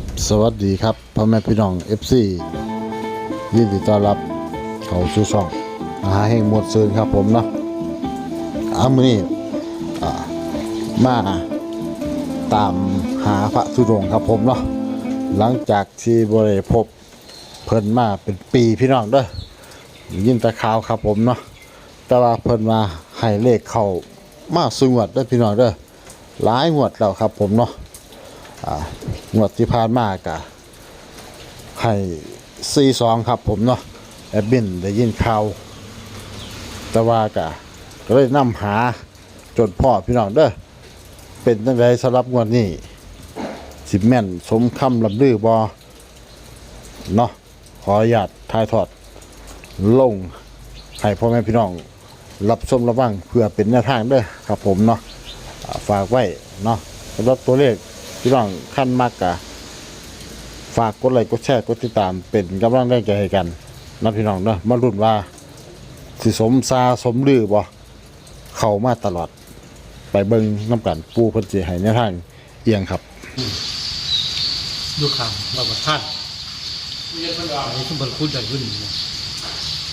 บสวัสดีครับพ่อแม่พี่น้อง FC ยินดีต้อนรับเข้าสู่ช่องอาหารแห่งหมวดซืนครับผมเนาะเอามือนี้อ่มาตามหาพระธุดงค์ครับผมเนาะหลังจากที่บริพบเพิ่นมาเป็นปีพี่น้องเด้อยินตะข่าวครับผมเนาะแต่ว่าเพิ่นมาให้เลขเข้ามาสุงวดเด้อพี่น้องเด้อหลายงวดแล้วครับผมเนาะ งวดที่ผ่านมากะให้ซีสองครับผมเนาะแอบบินได้ยินข่าวแต่ว่ากะก็เลยนำหาจนพ่อพี่น้องเด้อเป็นจังไดสำหรับงวดนี้สิแม่นสมคำลำลือบอเนาะขออนุญาตถ่ายทอด ลง ให้พ่อแม่พี่น้อง รับชมระวังเพื่อเป็นแนวทางเด้อครับผมเนาะฝากไว้เนาะสำหรับตัวเลข พี่น้องขั้นมากกะฝากกดไลค์กดแชร์กดติดตามเป็นกำลังแรงใจให้กันนะพี่น้องเนาะมาลุ้นว่าสิสมซาสมลือบ่เข้ามาตลอด ไปเบิ่งน้ำกันปูเพิ่นสิให้แนวทางเอียงครับดูข่าวเราประทานอันนี้ขึ้นบนคุดใหญ่ขึ้นนี่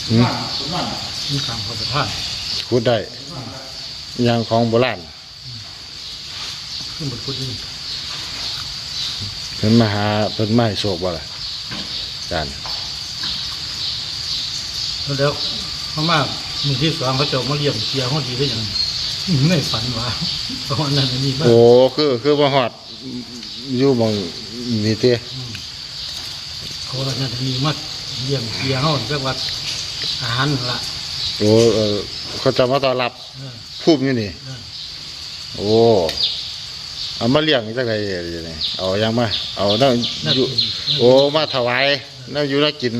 อืมดูข่าวเราประทานพูดได้อหยังของโบราณขึ้นบนคุดนี่เพิ่นมาหาเพิ่นมาให้โชคบ่ล่ะอาจารย์แล้วแล้วเขามามือที่สองเขาจะเอามาเลี้ยงเกียร์เขาดีได้ยังไม่ฝันว่าเพราะว่านั่นอันนี่บ้างโอ้คือคือมาฮอดอยู่หม่องนี่ติเขาว่านั่นอันนี่มาเลี้ยงเกียร์เขาเรียกว่าอาหารนั่นละโอ้เออเขาจะมาต้อนรับเออภูมิอยู่นี่ เออโอ้ เอามาเลี้ยงจังไดอยู่นี่เอายังมา เอานั่นนั่นอยู่กินโอ้มาถวายนั่นอยู่นั่นกิน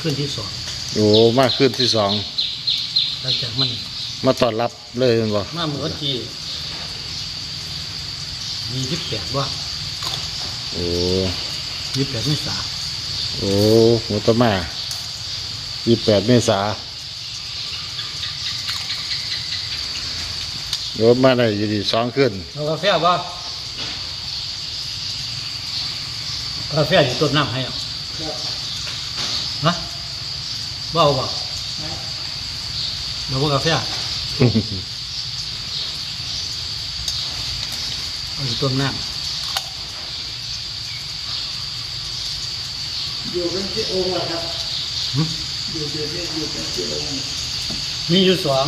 ขึ้นที่สองโอ้มาขึ้นที่สองหลังจากมันมาต้อนรับเลยแม่นบ่มาเมื่อวันที่ยี่สิบแปดว่าโอ้ยี่สิบแปดเมษาโอ้หัวตะมายี่แปดเมษา โยมมาได้อยู่ดีสองขึ้นเอากาแฟบ่กาแฟอยู่ต้นน้ำให้อะฮะบ่เอาบ่เดี๋ยวว่ากาแฟเอาอยู่ต้นน้อยู่เป็นที่องค์ละครับำหึอยู่เดี๋ยวนี้อยู่เป็นที่องค์มีอยู่สอง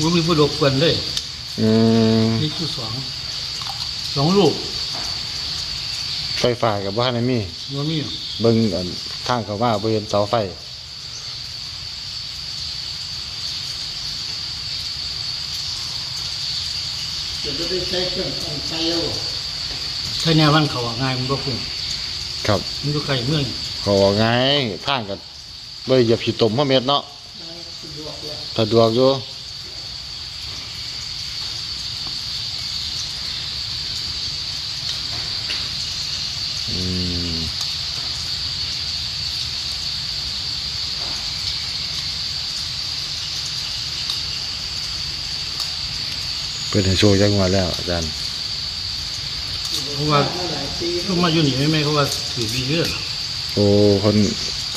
ว่ามีผู้ดกกวนเลยอืมมีอยู่สองสองลูกไฟฟ้ากับบ้านมีว่ามีอยู่เบิ่งอันทางเขามาบ่เห็นเสาไฟ จะไม่ได้ใช้เครื่องปั่นไฟแล้วใช่แนวมันเขาว่าง่ายมันก็คุ้มครับ มันอยู่ไกลเมืองเขาว่าไงทางกันบ่เหยียบขี้ตมพ่อเม็ดเนาะสะดวกเลยสะดวกอยู่ เป็นให้โชว์จังหวะแล้วอาจารย์เพราะว่าเมื่อหลายปีเขามาอยู่นี่ไม่ไม่เขาว่าถือดีเยอะโอ้คน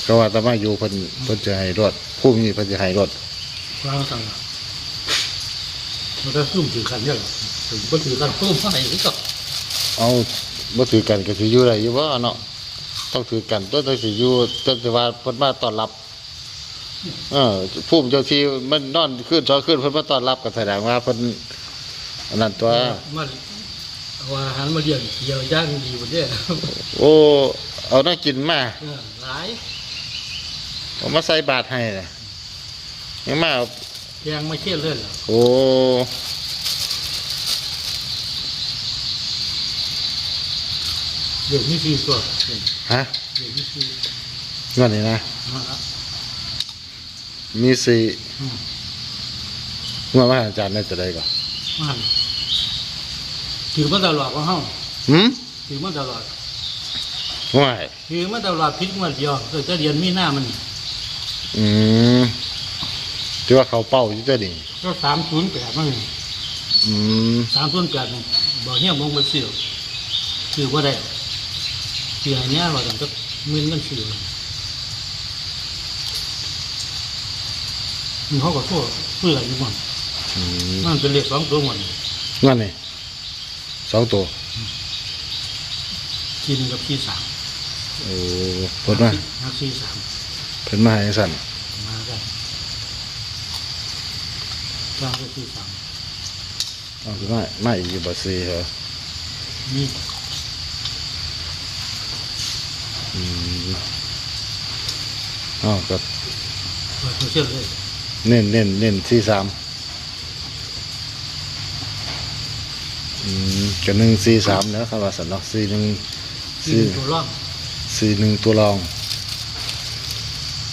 ก็ว่าแตะมาอยู่เพิ่นเพิ่นจะให้รถผู้มีเพิ่นจะให้รถวางสั่งมันก็ซุ่มถือกันเยอะถึงก็ถือกันซุ่มเท่าไหร่ก็เอา บ่ถือกันก็สิอยู่ได้อยู่บ่เนาะต้องถือกันตัวต้องสิอยู่ต้นสิว่าเพิ่นมาต้อนรับ เออผู้เจ้าที่มันนอนขึ้นสองขึ้นเพิ่นมาต้อนรับก็แสดงว่าเพิ่นอันนั้นตัว มาเอาอาหารมาเลี้ยงเกี่ยวย่างดีหมดเนี่ยโอ้เอาน่ากินมาเออหลายเอามาใส่บาตรให้น่ะยังมาเอาแกงไม่เชี่ยเลยเหรอโอ้ เด็กนี่สี่ตัวเด็กฮะเด็กนี่สี่นั่นนี่นะนะฮะมีสี่อืมเมื่อว่าอาจารย์ได้จะได้ก่อนมันถือมาตลอดของเฮาหืมถือมาตลอดว่ายถือมาตลอดพิษมาเดียวเกิดจะเรียนมีหน้ามันอืมที่ว่าเขาเป้าอยู่ตัวนี้ก็สามศูนย์แปดมันอืม สามศูนย์แปดนี่บอกเฮียมงไปซื้อซื้อว่าได้ ซื้ออันเนี้ยว่ากันจะมึนกันซื้อมันเขาก็โทษเพื่ออยู่มันอืมมันเป็นเลขสองตัวมันนั่นนี่สองตัวทีหนึงกับทีสามโอ้เพิ่นมานักทีสามเพิ่นมาให้สั่นมาได้สร้างด้วยทีสามเอาคือมามาอีกอยู่บ่ซีเหรอนี่ อืมอ้าวก็เปิดตัวเชื่อเลยเน้นเน้นเน้นสี่สามอืมก็หนึ่งสี่สามเนอะคำว่าสันเนาะสี่หนึ่งทีสี่ตัวร่องสี่หนึ่งตัวรอง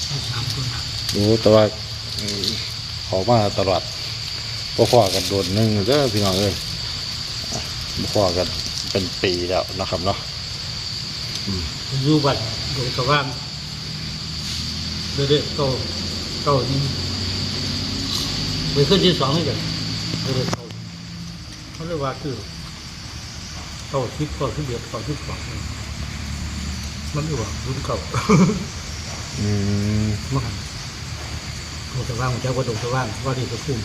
ทีสามตัวหนักโอ้แต่ว่าอืมเขอมาตลอดบ่ขอกันโดนหนึ่งเด้อพี่น้องเอ้ยอะบ่ขอกันเป็นปีแล้วนะครับเนาะอ ยู่บัดโดยกระว่างเด็กๆเก่าเก่านี่ไปขึ้นที่สองนี่กันเด็กๆเก่าเขาเรียกว่าคือเก่าทิพย์เก่าทิพย์เบียดเก่าทิพย์สองนี่มันเรียกว่ารุ่นเก่าอืมเมื่อก่อนโดยกระว่างมันจะว่าโดยกระว่างว่าดีกระพุ่ม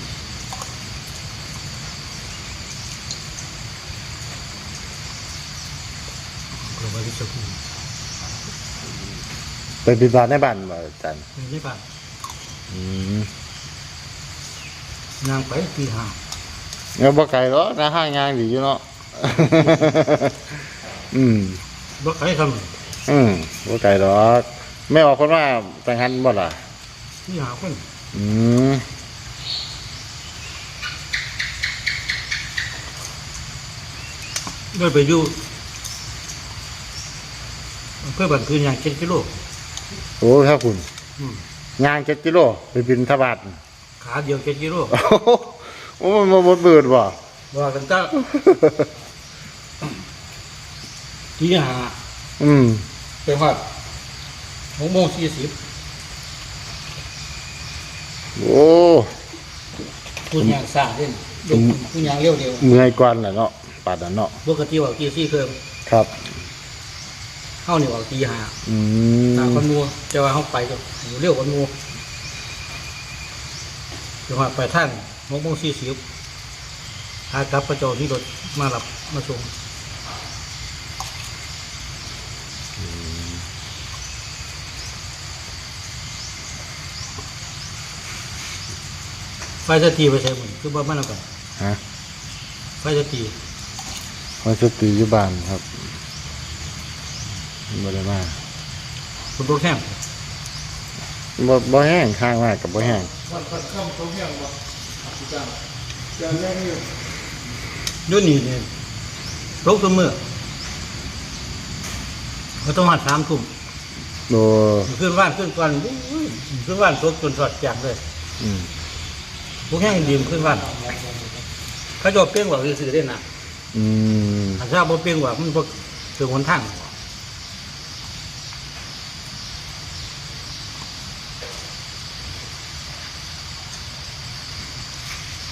กระว่างที่จะพุ่ม ไปบินบาตในบ้านบ่อาจารย์นี่ป่ะอืมนางไปตีห้าเงาบ่ไกลหรอกนะห้างงานดีอยู่เนาะ อืม บ่ใครทอืมบ่ไกลหรอกไม่ออกคนว่าแต่งหันบ่ล่ะำตีห้าคนอืมด้วยไปอยู่อำเพื่อบันพื้นอย่างเจ็ดกิโล โอ้ถ้าคุณอืมงานเจ็ดกิโลไปบินทบาทขาเดียวเจ็ดกิโลโอ้โหมันบ่เบิดบ่ว่ากันจ้าตีห้าอืมไปฮอดหกโมงสี่สิบโอ้ผู้ยางสร้างเล่นลูกผู้ยางเร็วเดียวเมื่อยก่อนน่ะเนาะปาดน่ะเนาะปกติว่าตีสี่เครื่องครับ เข้านี่ว่าตีห้าอืตามมคนมัวจะว่าเขาไปก็อยู่เร็วคนมัวจะว่าไปท่านหกโมงสี่สิบหากลับประจอที่รถมารับมาส่งไฟจะตีไปใช้หมดคือบ่มาแล้วกันฮะไฟจะตีมันสติอยู่บ้านครับ บ่ได้มาคุณตัวแข้งบ่บ่แห้งข้างมากกับบ่แห้งวันพันค่ำเขาเฮี้ยงบ่อาจารย์จะแรงอยู่อยุ่นี่เนี่ยตกตัวเมื่อเขาต้องมาสามทุ่มโดขึ้นบ้านขึ้นก่อนอุ้ยขึ้นบ้านตกจนสอดแจกเลยอืมพวกแห้งดีมขึ้นบ้านเขาจะเอาเปรี้ยงกว่าซื้อๆได้นะอืมถ้าทราบว่าเปรี้ยงกว่ามันพวกถึงหนทาง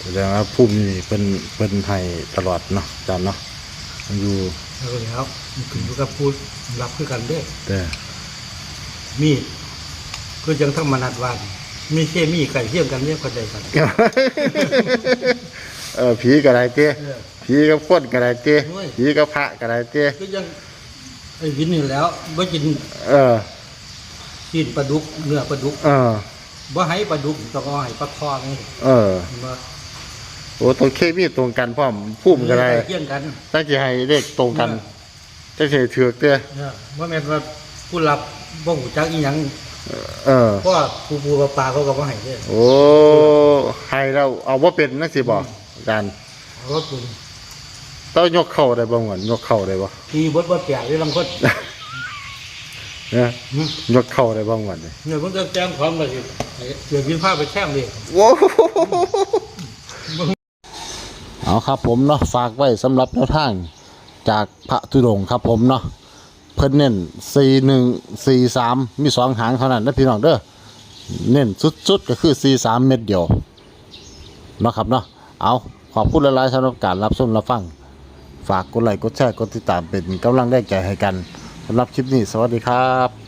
แสดงว่าภูมินี่เป็นเป็นไทยตลอดเนาะอาจารย์เนาะมันอยู่แล้วก็แล้วมันขึ้นอยู่กับพูดรับคือกันเด้อแต่มีคือจังทั้งมนัดวานมีเคมีไก่เทียมกันเนี่ยเข้าใจกันเออผีก็ได้เต้เออ ผีกับคนก็ได้เต้โอ้ย ผีกับพระก็ได้เต้คือยังไอ้วินนี่แล้วบ่กินเออ กินปลาดุกเนื้อปลาดุกเออ บ่ให้ปลาดุกต้องเอาให้ปลาคอไงเออ มา โอ้ตรงเคมีตรงกันพร้อมภูมิก็ได้เกี่ยงกันตั้งใจให้เลขตรงกันตั้งใจเถือกเต้เออว่าแม่นว่าผู้รับบ่หูจักอีหยังเออเพราะว่าปูปูปลาปลาเขาก็บ่ให้เด้อโอ้ให้เราเอาว่าเป็นนักสิบอกอาจารย์เขาก็ปรุงต้องยกเข่าได้บ่เหมือนยกเข่าได้บ่ตีบดบ่แปลกหรือลังคนเนี่ยหึยกเข่าได้บ่เหมือนเลยเนี่ยมันจะแจ้งความเลยสิเดี๋ยวกินผ้าไปแช่งเลยโว้ เอาครับผมเนาะฝากไว้สำหรับแนวทางจากพระธุดงค์ครับผมเนาะเพิ่นเน้น41 43มีสองหางเท่านั้นนะพี่น้องเด้อเน้นสุดๆก็คือ43เม็ดเดียวเนาะครับเนาะเอาขอบคุณหลายๆสำหรับการรับชมรับฟัง ฝากกดไลค์กดแชร์กดติดตามเป็นกำลังแรงใจให้กันสำหรับคลิปนี้ สวัสดีครับ